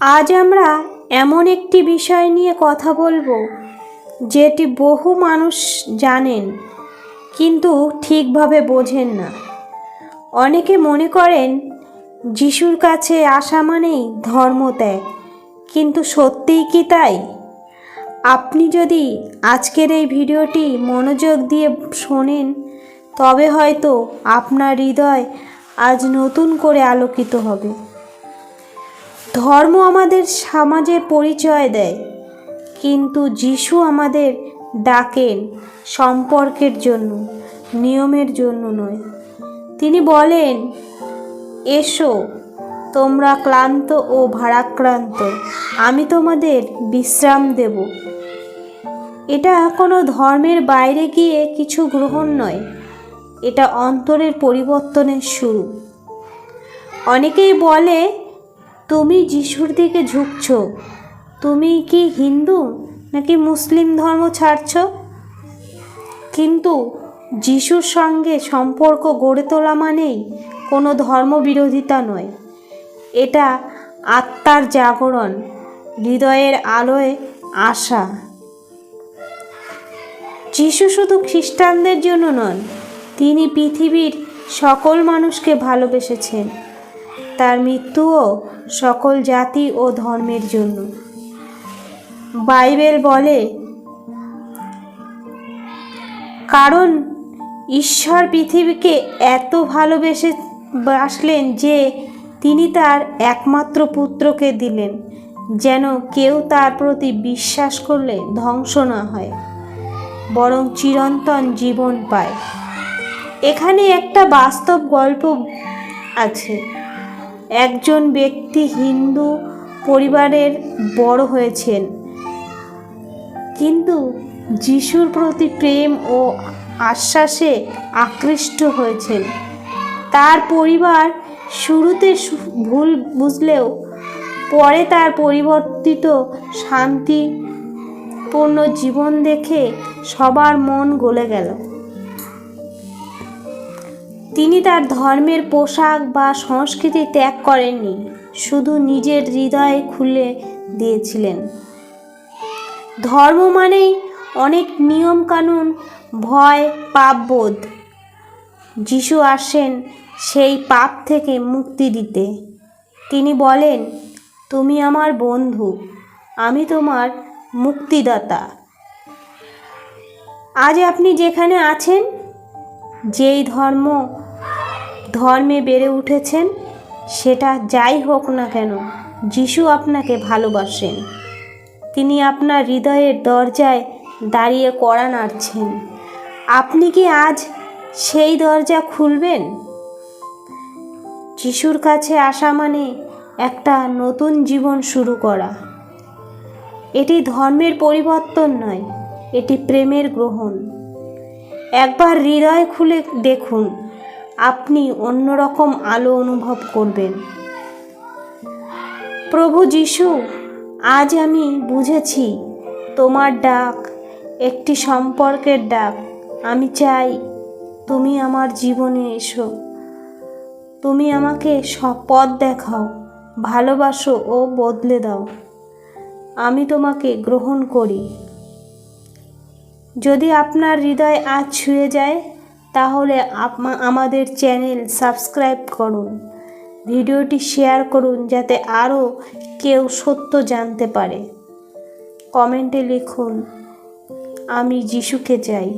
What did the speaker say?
আজ আমরা এমন একটি বিষয় নিয়ে কথা বলব, যেটি বহু মানুষ জানেন, কিন্তু ঠিকভাবে বোঝেন না। অনেকে মনে করেন, যিশুর কাছে আসা মানেই ধর্মত্যাগ কিন্তু সত্যিই কি তাই? আপনি যদি আজকের এই ভিডিওটি মনোযোগ দিয়ে শোনেন, তবে হয়তো আপনার হৃদয় আজ নতুন করে আলোকিত হবে। ধর্ম আমাদের সমাজে পরিচয় দেয়, কিন্তু যিশু আমাদের ডাকেন সম্পর্কের জন্য, নিয়মের জন্য নয়। তিনি বলেন, এসো, তোমরা ক্লান্ত ও ভারাক্রান্ত, আমি তোমাদের বিশ্রাম দেব। এটা কোনো ধর্মের বাইরে গিয়ে কিছু গ্রহণ নয়, এটা অন্তরের পরিবর্তনের শুরু। অনেকেই বলে তুমি যিশুর দিকে ঝুঁকছ? তুমি কি হিন্দু নাকি মুসলিম ধর্ম ছাড়ছ? কিন্তু যিশুর সঙ্গে সম্পর্ক গড়ে তোলা মানেই কোনো ধর্মবিরোধিতা নয়। এটা আত্মার জাগরণ, হৃদয়ের আলোয় আশা যিশু শুধু খ্রিস্টানদের জন্য নন, তিনি পৃথিবীর সকল মানুষকে ভালোবেসেছেন। তার মৃত্যুও সকল জাতি ও ধর্মের জন্য। বাইবেল বলে, কারণ ঈশ্বর পৃথিবীকে এত ভালোবেসে বাসলেন যে তিনি তার একমাত্র পুত্রকে দিলেন, যেন কেউ তার প্রতি বিশ্বাস করলে ধ্বংস না হয়, বরং চিরন্তন জীবন পায়। এখানে একটা বাস্তব গল্প আছে। একজন ব্যক্তি হিন্দু পরিবারের বড় হয়েছেন। কিন্তু যিশুর প্রতি প্রেম ও আশ্বাসে আকৃষ্ট হয়েছেন। তার পরিবার শুরুতে ভুল বুঝলেও পরে তার পরিবর্তিত শান্তিপূর্ণ জীবন দেখে সবার মন গলে গেল। তিনি তার ধর্মের পোশাক বা সংস্কৃতি ত্যাগ করেননি, শুধু নিজের হৃদয় খুলে দিয়েছিলেন। ধর্ম মানেই অনেক নিয়ম কানুন ভয়, পাপবোধ। যিশু আসেন সেই পাপ থেকে মুক্তি দিতে। তিনি বলেন, তুমি আমার বন্ধু, আমি তোমার মুক্তিদাতা। আজ আপনি যেখানে আছেন, যেই ধর্ম ধর্মে বেড়ে উঠেছেন, সেটা যাই হোক না কেন, যিশু আপনাকে ভালোবাসেন। তিনি আপনার হৃদয়ের দরজায় দাঁড়িয়ে কড়া নাড়ছেন। আপনি কি আজ সেই দরজা খুলবেন? যিশুর কাছে আসা মানে একটা নতুন জীবন শুরু করা। এটি ধর্মের পরিবর্তন নয়, এটি প্রেমের গ্রহণ। একবার হৃদয় খুলে দেখুন আপনি অন্যরকম আলো অনুভব করবেন। প্রভু যিশু, আজ আমি বুঝেছি, তোমার ডাক একটি সম্পর্কের ডাক। আমি চাই তুমি আমার জীবনে এসো। তুমি আমাকে সব পথ দেখাও, ভালোবাসো ও বদলে দাও। আমি তোমাকে গ্রহণ করি। যদি আপনার হৃদয় আজ ছুঁয়ে যায় তাহলে আমাদের চ্যানেল সাবস্ক্রাইব করুন। ভিডিওটি শেয়ার করুন যাতে আরও কেউ সত্য জানতে পারে। কমেন্টে লিখুন, আমি যিশুকে চাই।